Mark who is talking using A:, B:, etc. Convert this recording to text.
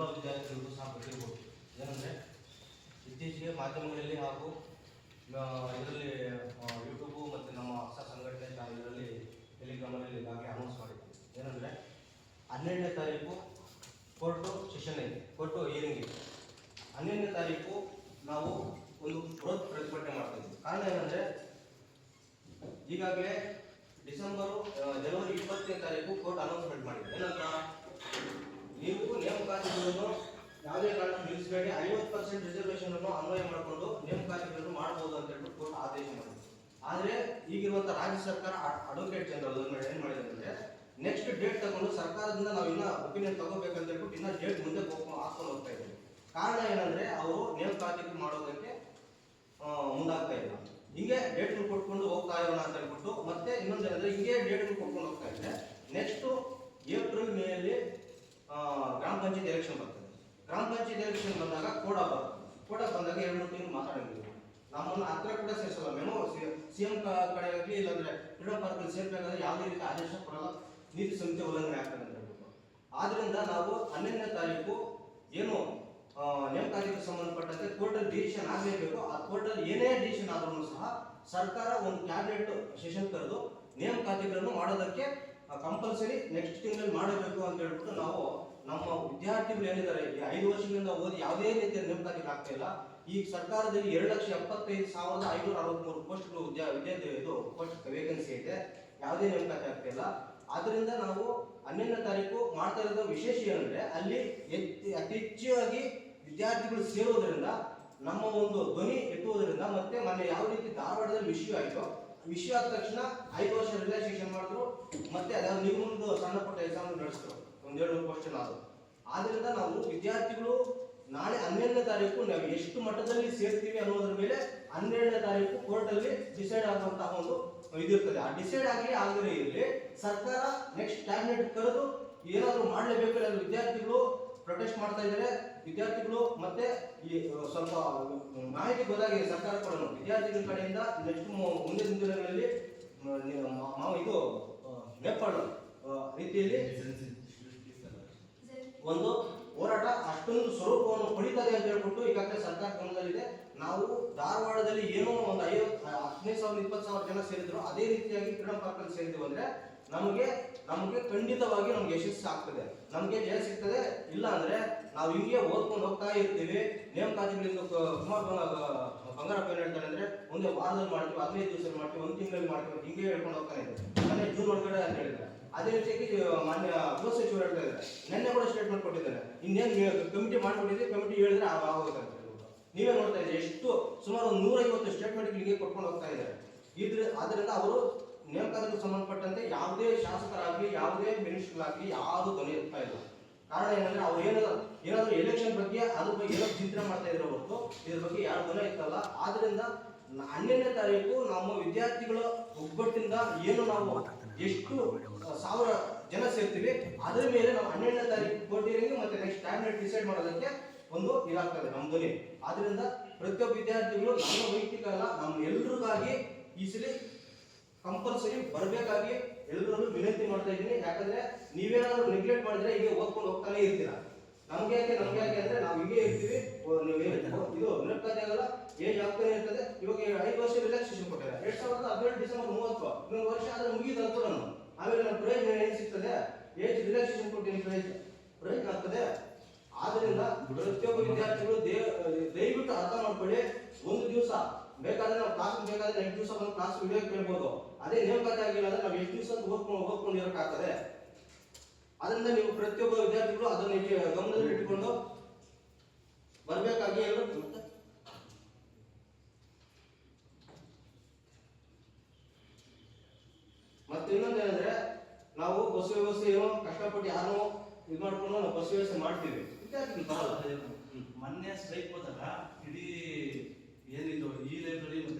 A: ಎಲ್ಲ ವಿದ್ಯಾರ್ಥಿಗಳಿಗೂ ಸಹ ಬಿಟ್ಟಿರ್ಬೋದು ಏನಂದರೆ ಇತ್ತೀಚೆಗೆ ಮಾಧ್ಯಮಗಳಲ್ಲಿ ಹಾಗೂ ಇದರಲ್ಲಿ ಯೂಟ್ಯೂಬು ಮತ್ತು ನಮ್ಮ ಹೊಸ ಸಂಘಟನೆ ಚಾನಲ್ಗಳಲ್ಲಿ ಟೆಲಿಗ್ರಾಮಲ್ಲಿ ಈಗಾಗಲೇ ಅನೌನ್ಸ್ ಮಾಡಿದ್ವಿ. ಏನಂದರೆ ಹನ್ನೆರಡನೇ ತಾರೀಕು ಕೋರ್ಟು ಸೆಷನ್ ಇದೆ ಕೋರ್ಟು ಹಿಯರಿಂಗ್ ಇದೆ. ಹನ್ನೆರಡನೇ ತಾರೀಕು ನಾವು ಒಂದು ಬೃಹತ್ ಪ್ರತಿಭಟನೆ ಮಾಡ್ತೀವಿ ಕಾರಣ ಏನಂದರೆ ಈಗಾಗಲೇ ಡಿಸೆಂಬರು ಜನವರಿ ಇಪ್ಪತ್ತನೇ ತಾರೀಕು ಕೋರ್ಟ್ ಅನೌನ್ಸ್ಮೆಂಟ್ ಮಾಡಿದೆ. ಏನಂತ? ನೀವು ನೇಮಕಾತಿಗಳನ್ನು ಯಾವುದೇ ಕಾರಣಕ್ಕೂ ನಿಲ್ಲಿಸಬೇಡಿ. ಐವತ್ತು ಪರ್ಸೆಂಟ್ ರಿಸರ್ವೇಷನ್ ಅನ್ನು ಅನ್ವಯ ಮಾಡಿಕೊಂಡು ನೇಮಕಾತಿಗಳನ್ನು ಮಾಡಬಹುದು ಅಂತ ಹೇಳ್ಬಿಟ್ಟು ಕೋರ್ಟ್ ಆದೇಶ ಮಾಡಿದೆ ಆದರೆ ಈಗಿರುವಂತಹ ರಾಜ್ಯ ಸರ್ಕಾರ ಅಡ್ವೊಕೇಟ್ ಜನರಲ್ ಏನ್ ಮಾಡಿದೆ ಅಂದ್ರೆ ನೆಕ್ಸ್ಟ್ ಡೇಟ್ ತಗೊಂಡು ಸರ್ಕಾರದಿಂದ ನಾವು ಇನ್ನ ಒಪಿನಿಯನ್ ತಗೋಬೇಕಂತ ಹೇಳ್ಬಿಟ್ಟು ಇನ್ನ ಡೇಟ್ ಮುಂದೆ ಹಾಕೊಂಡು ಹೋಗ್ತಾ ಇದ್ದಾರೆ ಕಾರಣ ಏನಂದ್ರೆ ಅವರು ನೇಮಕಾತಿ ಮಾಡೋದಕ್ಕೆ ಮುಂದಾಗ್ತಾ ಇಲ್ಲ. ಹಿಂಗೆ ಡೇಟ್ ಕೊಟ್ಕೊಂಡು ಹೋಗ್ತಾ ಇರೋಣ ಅಂತ ಹೇಳ್ಬಿಟ್ಟು ಮತ್ತೆ ಇನ್ನೊಂದೇನಂದ್ರೆ ಹಿಂಗೆ ಡೇಟ್ ಕೊಟ್ಕೊಂಡು ಹೋಗ್ತಾ ಇದ್ರೆ ನೆಕ್ಸ್ಟ್ ಏಪ್ರಿಲ್ ಮೇಯಲ್ಲಿ ಪಂಚಾಯತ್ ಎಲೆಕ್ಷನ್ ಬರ್ತದೆ. ಗ್ರಾಮ ಪಂಚಾಯತ್ ಎಲೆಕ್ಷನ್ ಬಂದಾಗ ಕೋಡ ಬರ್ತದೆ ಕೋಡ ಬಂದಾಗ ಎರಡು ತಿಂಗಳು ಮಾತಾಡಂಗಿಲ್ಲ ನಮ್ಮನ್ನು ಹತ್ರ ಕೂಡ ಸೇರಿಸಲ್ಲ. ಮೆಮೋ ಸಿ ಎಂ ಕಡೆ ಆಗಲಿ ಇಲ್ಲಾಂದ್ರೆ ಫ್ರೀಡಮ್ ಸೇರ್ಬೇಕಾದ್ರೆ ಯಾವುದೇ ರೀತಿ ಆದೇಶ ಕೊಡಲ್ಲ. ನೀತಿ ಸಂಹಿತೆ ಉಲ್ಲಂಘನೆ ಆಗ್ತದೆ ಅಂತ ಹೇಳ್ಬಿಟ್ಟು ಆದ್ರಿಂದ ನಾವು ಹನ್ನೆರಡನೇ ತಾರೀಕು ಏನು ನೇಮಕಾತಿಗೆ ಸಂಬಂಧಪಟ್ಟಂತೆ ಕೋರ್ಟಲ್ ಡಿಸಿಷನ್ ಆಗಲೇಬೇಕು. ಆ ಕೋರ್ಟಲ್ಲಿ ಏನೇ ಡಿಸಿಷನ್ ಆದ್ರೂ ಸಹ ಸರ್ಕಾರ ಒಂದು ಕ್ಯಾಬಿನೆಟ್ ಸೆಷನ್ ಕರೆದು ನೇಮಕಾತಿಗಳನ್ನು ಮಾಡೋದಕ್ಕೆ ಕಂಪಲ್ಸರಿ ನೆಕ್ಸ್ಟ್ ತಿಂಗಳಲ್ಲಿ ಮಾಡಬೇಕು ಅಂತ ಹೇಳ್ಬಿಟ್ಟು ನಾವು ನಮ್ಮ ವಿದ್ಯಾರ್ಥಿಗಳು ಏನಿದ್ದಾರೆ, ಈ ಐದು ವರ್ಷದಿಂದ ಓದಿ ಯಾವುದೇ ರೀತಿಯ ನೇಮಕಾತಿಗೆ ಆಗ್ತಾ ಇಲ್ಲ. ಈ ಸರ್ಕಾರದಲ್ಲಿ ಎರಡು ಲಕ್ಷ ಎಪ್ಪತ್ತೈದು ಸಾವಿರದ ಐನೂರ ಅರವತ್ಮೂರು ಪೋಸ್ಟ್ಗಳು ವಿದ್ಯಾ ವಿದ್ಯಾರ್ಥಿ ಇದು ಪೋಸ್ಟ್ ವೇಕೆನ್ಸಿ ಇದೆ. ಯಾವುದೇ ನೇಮಕಾತಿ ಆಗ್ತಾ ಇಲ್ಲ. ಆದ್ರಿಂದ ನಾವು ಹನ್ನೆರಡನೇ ತಾರೀಕು ಮಾಡ್ತಾ ಇರೋದು ವಿಶೇಷ ಏನಂದ್ರೆ ಅಲ್ಲಿ ಅತಿ ಹೆಚ್ಚಾಗಿ ವಿದ್ಯಾರ್ಥಿಗಳು ಸೇರೋದ್ರಿಂದ ನಮ್ಮ ಒಂದು ಧ್ವನಿ ಎತ್ತುವುದರಿಂದ ಮತ್ತೆ ಮೊನ್ನೆ ಯಾವ ರೀತಿ ಧಾರವಾಡದಲ್ಲಿ ವಿಷಯ ಆಯಿತು ವಿಷಯ ಆದ ತಕ್ಷಣ ಐದು ವರ್ಷ ರಿಲ್ಯಾಕ್ಸೇಷನ್ ಮಾಡಿದ್ರು. ಮತ್ತೆ ಅದಾದ್ರು ನೀವು ಒಂದು ಸಣ್ಣ ಪುಟ್ಟ ಎಕ್ಸಾಮ್ ನಡೆಸಿದ್ರು. ಒಂದೆರಡು ಮೂರು ಕ್ವಶನ್ ಅದು ಆದ್ರಿಂದ ನಾವು ವಿದ್ಯಾರ್ಥಿಗಳು ನಾಳೆ ಹನ್ನೆರಡನೇ ತಾರೀಕು ನಾವು ಎಷ್ಟು ಮಟ್ಟದಲ್ಲಿ ಸೇರ್ತೀವಿ ಅನ್ನೋದ್ರ ಮೇಲೆ ಹನ್ನೆರಡನೇ ತಾರೀಕು ಕೋರ್ಟಲ್ಲಿ ಡಿಸೈಡ್ ಆಗುವಂತಹ ಒಂದು ಇದಿರ್ತದೆ. ಆ ಡಿಸೈಡ್ ಆಗಲಿ ಆಗದೇ ಇರಲಿ ಸರ್ಕಾರ ನೆಕ್ಸ್ಟ್ ಟ್ಯಾಬ್ಲೆಟ್ ಕರೆದು ಏನಾದರೂ ಮಾಡಲೇಬೇಕು ವಿದ್ಯಾರ್ಥಿಗಳು ಪ್ರೊಟೆಸ್ಟ್ ಮಾಡ್ತಾ ಇದ್ದಾರೆ. ವಿದ್ಯಾರ್ಥಿಗಳು ಮತ್ತೆ ಈ ಸ್ವಲ್ಪ ಮಾಹಿತಿ ಗೊತ್ತಾಗಿದೆ ಸರ್ಕಾರ ಕೂಡ ವಿದ್ಯಾರ್ಥಿಗಳ ಕಡೆಯಿಂದ ನೆಕ್ಸ್ಟ್ ಮುಂದಿನ ದಿನಗಳಲ್ಲಿ ಇದು ಅಹ್, ರೀತಿಯಲ್ಲಿ ಒಂದು ಹೋರಾಟ ಅಷ್ಟೊಂದು ಸ್ವರೂಪವನ್ನು ಪಡಿತದೆ ಅಂತ ಹೇಳ್ಬಿಟ್ಟು ಈಗಾಗಲೇ ಸರ್ಕಾರ ಗಮನದಲ್ಲಿದೆ ನಾವು ಧಾರವಾಡದಲ್ಲಿ ಏನೋ ಒಂದು ಐವತ್ತು ಹದಿನೈದು ಸಾವಿರ ಇಪ್ಪತ್ತು ಸಾವಿರ ಜನ ಸೇರಿದ್ರು. ಅದೇ ರೀತಿಯಾಗಿ ಫ್ರೀಡಮ್ ಪಾರ್ಕ್ ಅಲ್ಲಿ ಸೇರಿದ್ವಿ ಅಂದ್ರೆ ನಮಗೆ ನಮಗೆ ಖಂಡಿತವಾಗಿ ನಮ್ಗೆ ಯಶಸ್ಸು ಆಗ್ತದೆ. ನಮಗೆ ಜಯ ಸಿಗ್ತದೆ, ಇಲ್ಲ ಅಂದ್ರೆ ನಾವು ಹಿಂಗೆ ಓದ್ಕೊಂಡು ಹೋಗ್ತಾ ಇರ್ತೀವಿ. ನೇಮಕಾತಿಗಳಿಂದ ಕುಮಾರ್ ಬಂಗ- ಬಂಗಾರಪ್ಪ ಏನ್ ಹೇಳ್ತಾರೆ ಅಂದ್ರೆ, ಒಂದು ವಾರದಲ್ಲಿ ಮಾಡ್ತೀವಿ, ಹದಿನೈದು ದಿವಸದಲ್ಲಿ ಮಾಡ್ತೀವಿ, ಒಂದು ತಿಂಗಳಲ್ಲಿ ಮಾಡ್ತೀವಿ ಹಿಂಗೆ ಹೇಳ್ಕೊಂಡು ಹೋಗ್ತಾ ಇದ್ದಾರೆ. ಮೊನ್ನೆ ಜೂನ್ ಒಳಗಡೆ ಅಂತ ಹೇಳಿದ್ದಾರೆ. ಅದೇ ರೀತಿಯಾಗಿ ಮಾನ್ಯ ಗೃಹ ಸಚಿವರು ಹೇಳ್ತಾ ಇದ್ದಾರೆ. ನಿನ್ನೆ ಕೂಡ ಸ್ಟೇಟ್ಮೆಂಟ್ ಕೊಟ್ಟಿದ್ದಾರೆ. ಇನ್ನೇನು ಕಮಿಟಿ ಮಾಡ್ಕೊಂಡಿದ್ರೆ ಕಮಿಟಿ ಹೇಳಿದ್ರೆ ಆಗೋಗುತ್ತೆ ಅಂತ. ನೀವೇ ನೋಡ್ತಾ ಇದ್ದೀರಿ, ಎಷ್ಟು ಸುಮಾರು ಒಂದು ನೂರೈವತ್ತು ಸ್ಟೇಟ್ಮೆಂಟ್ಗಳಿಗೆ ಕೊಟ್ಕೊಂಡು ಹೋಗ್ತಾ ಇದ್ದಾರೆ. ಇದ್ರ ಅದರಿಂದ ಅವರು ನೇಮಕಾತಿಗೆ ಸಂಬಂಧಪಟ್ಟಂತೆ ಯಾವುದೇ ಶಾಸಕರಾಗಲಿ, ಯಾವುದೇ ಮಿನಿಸ್ಟರ್ಗಳಾಗಲಿ ಯಾರು ಧ್ವನಿ ಎತ್ತಾ ಇಲ್ಲ. ಕಾರಣ ಏನಂದ್ರೆ ಅವ್ರು ಏನಾದ್ರು ಏನಾದ್ರು ಎಲೆಕ್ಷನ್ ಬಗ್ಗೆ ಅದ್ರ ಬಗ್ಗೆ ಏನೋ ಚಿಂತನೆ ಮಾಡ್ತಾ ಇದ್ರೆ ಹೊರತು ಇದ್ರ ಬಗ್ಗೆ ಯಾರು ತೊಲೆ ಇರ್ತಲ್ಲ ಆದ್ರಿಂದ ಹನ್ನೆರಡನೇ ತಾರೀಕು ನಮ್ಮ ವಿದ್ಯಾರ್ಥಿಗಳ ಒಗ್ಗಟ್ಟಿಂದ ಏನು ನಾವು ಎಷ್ಟು ಸಾವಿರ ಜನ ಸೇರ್ತೀವಿ, ಅದರ ಮೇಲೆ ನಾವು ಹನ್ನೆರಡನೇ ತಾರೀಕು ಕೊಟ್ಟಿರಂಗೆ ಮತ್ತೆ ನೆಕ್ಸ್ಟ್ ಕ್ಯಾಬಿನೆಟ್ ಡಿಸೈಡ್ ಮಾಡೋದಕ್ಕೆ ಒಂದು ಇದಾಗ್ತದೆ ನಮ್ಮ ಧ್ವನಿ. ಆದ್ರಿಂದ ಪ್ರತಿಯೊಬ್ಬ ವಿದ್ಯಾರ್ಥಿಗಳು ನಮ್ಮ ವೈಯಕ್ತಿಕ ಅಲ್ಲ ನಮ್ಮ ಎಲ್ರಿಗಾಗಿ ಈ ಸಲ ಕಂಪಲ್ಸರಿ ಬರಬೇಕಾಗಿ ಎಲ್ಲರಲ್ಲೂ ವಿನಂತಿ ಮಾಡ್ತಾ ಇದ್ದೀನಿ. ಯಾಕಂದ್ರೆ ನೀವೇನಾದ್ರೂ ನೆಗ್ಲೆಕ್ಟ್ ಮಾಡಿದ್ರೆ ಹೀಗೆ ಓದ್ಕೊಂಡು ಹೋಗ್ತಾನೆ ಇರ್ತೀರಾ? ನಮ್ಗೆ ಯಾಕೆ ನಮ್ಗೆ ಯಾಕೆ ಅಂದ್ರೆ ನಾವು ಹಿಂಗೆ ಇರ್ತೀವಿ. ಇದು ನೇಮಕಾತಿ ಆಗಲ್ಲ ಏಜ್ ಆಗ್ತಾನೆ ಇರ್ತದೆ? ಇವಾಗ ಐದು ವರ್ಷ ರಿಲ್ಯಾಕ್ಸೇಷನ್ ಕೊಟ್ಟಿದ್ದಾರೆ. ಎರಡ್ ಸಾವಿರದ ಹದಿನೇಳು ಡಿಸೆಂಬರ್ ಮೂವತ್ತು, ಇನ್ನೊಂದು ವರ್ಷ ಆದ್ರೆ ಮುಗಿದ ನಾನು ಆಮೇಲೆ ನನ್ನ ಪ್ರಯೋಜನ ಏನ್ ಸಿಗ್ತದೆ? ಏಜ್ ರಿಲ್ಯಾಕ್ಸೇಷನ್ ಕೊಟ್ಟಿದ್ದೀನಿ ಪ್ರಯೋಜನ ಪ್ರಯೋಜನ ಆಗ್ತದೆ. ಆದ್ರಿಂದ ಪ್ರತಿಯೊಬ್ಬ ವಿದ್ಯಾರ್ಥಿಗಳು ದಯವಿಟ್ಟು ಅರ್ಥ ಮಾಡ್ಕೊಳ್ಳಿ. ಒಂದು ದಿವಸ ಬೇಕಾದ್ರೆ ನಾವು ಕ್ಲಾಸ್ ಬೇಕಾದ್ರೆ ಎಂಟು ದಿವಸ ಬಂದು ಕ್ಲಾಸ್ ವಿಡಿಯೋ ಕೇಳ್ಬೋದು. ಅದೇ ನೇಮಕಾತಿ ಆಗಿಲ್ಲ ಅಂದ್ರೆ ನಾವು ಎಂಟು ದಿವಸ ಹೋಗ್ಕೊಂಡು ಇರೋಕ್ಕಾಗ್ತದೆ. ಅದರಿಂದ ನೀವು ಪ್ರತಿಯೊಬ್ಬ ವಿದ್ಯಾರ್ಥಿಗಳು ಅದನ್ನ ಗಮನದಲ್ಲಿ ಇಟ್ಟುಕೊಂಡು ಬರಬೇಕಾಗಿ ಎಲ್ಲರೂ ಮತ್ತೆ ಇನ್ನೊಂದು ಏನಂದ್ರೆ, ನಾವು ಬಸ್ ವ್ಯವಸ್ಥೆ ಏನೋ ಕಷ್ಟಪಟ್ಟು ಯಾರೋ ಇದು ಮಾಡ್ಕೊಂಡು ನಾವು ಬಸ್ ವ್ಯವಸ್ಥೆ ಮಾಡ್ತೀವಿ. ವಿದ್ಯಾರ್ಥಿಗಳು
B: ಮೊನ್ನೆ ಸ್ಟ್ರೈಕ್ ಹೋದಾಗ ಇಡೀ ಏನಿದು ಈ ಲೈಬ್ರರಿ ಮತ್ತೆ